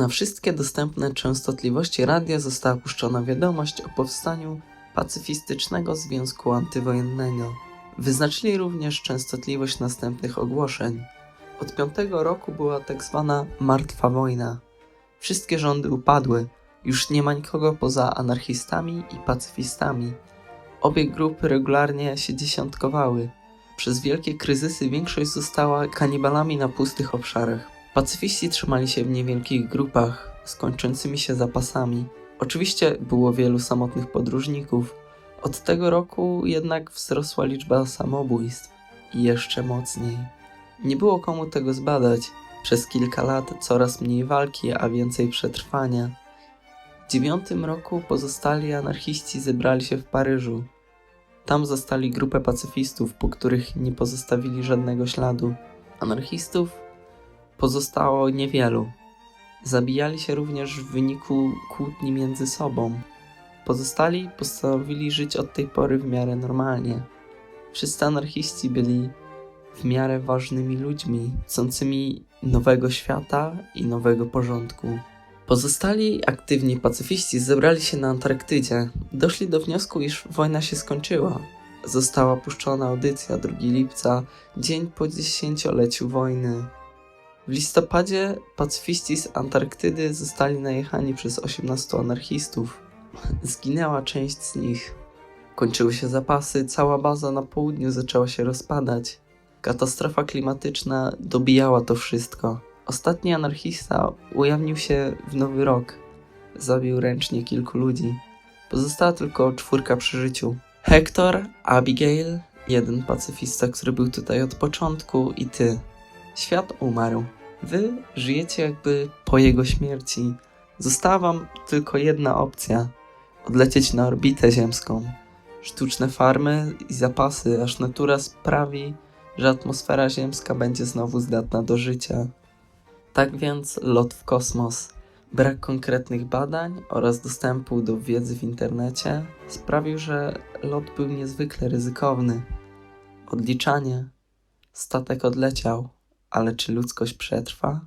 Na wszystkie dostępne częstotliwości radia została puszczona wiadomość o powstaniu pacyfistycznego związku antywojennego. Wyznaczyli również częstotliwość następnych ogłoszeń. Od piątego roku była tak zwana martwa wojna. Wszystkie rządy upadły, już nie ma nikogo poza anarchistami i pacyfistami. Obie grupy regularnie się dziesiątkowały. Przez wielkie kryzysy większość została kanibalami na pustych obszarach. Pacyfiści trzymali się w niewielkich grupach, z kończącymi się zapasami. Oczywiście było wielu samotnych podróżników. Od tego roku jednak wzrosła liczba samobójstw i jeszcze mocniej. Nie było komu tego zbadać. Przez kilka lat coraz mniej walki, a więcej przetrwania. W dziewiątym roku pozostali anarchiści zebrali się w Paryżu. Tam zastali grupę pacyfistów, po których nie pozostawili żadnego śladu. Anarchistów pozostało niewielu. Zabijali się również w wyniku kłótni między sobą. Pozostali postanowili żyć od tej pory w miarę normalnie. Wszyscy anarchiści byli w miarę ważnymi ludźmi, chcącymi nowego świata i nowego porządku. Pozostali aktywni pacyfiści zebrali się na Antarktydzie. Doszli do wniosku, iż wojna się skończyła. Została puszczona audycja 2 lipca, dzień po dziesięcioleciu wojny. W listopadzie pacyfiści z Antarktydy zostali najechani przez 18 anarchistów. Zginęła część z nich. Kończyły się zapasy, cała baza na południu zaczęła się rozpadać. Katastrofa klimatyczna dobijała to wszystko. Ostatni anarchista ujawnił się w nowy rok. Zabił ręcznie kilku ludzi. Pozostała tylko czwórka przy życiu. Hector, Abigail, jeden pacyfista, który był tutaj od początku i ty. Świat umarł. Wy żyjecie jakby po jego śmierci. Została wam tylko jedna opcja. Odlecieć na orbitę ziemską. Sztuczne farmy i zapasy, aż natura sprawi, że atmosfera ziemska będzie znowu zdatna do życia. Tak więc lot w kosmos, brak konkretnych badań oraz dostępu do wiedzy w internecie sprawił, że lot był niezwykle ryzykowny. Odliczanie. Statek odleciał, ale czy ludzkość przetrwa?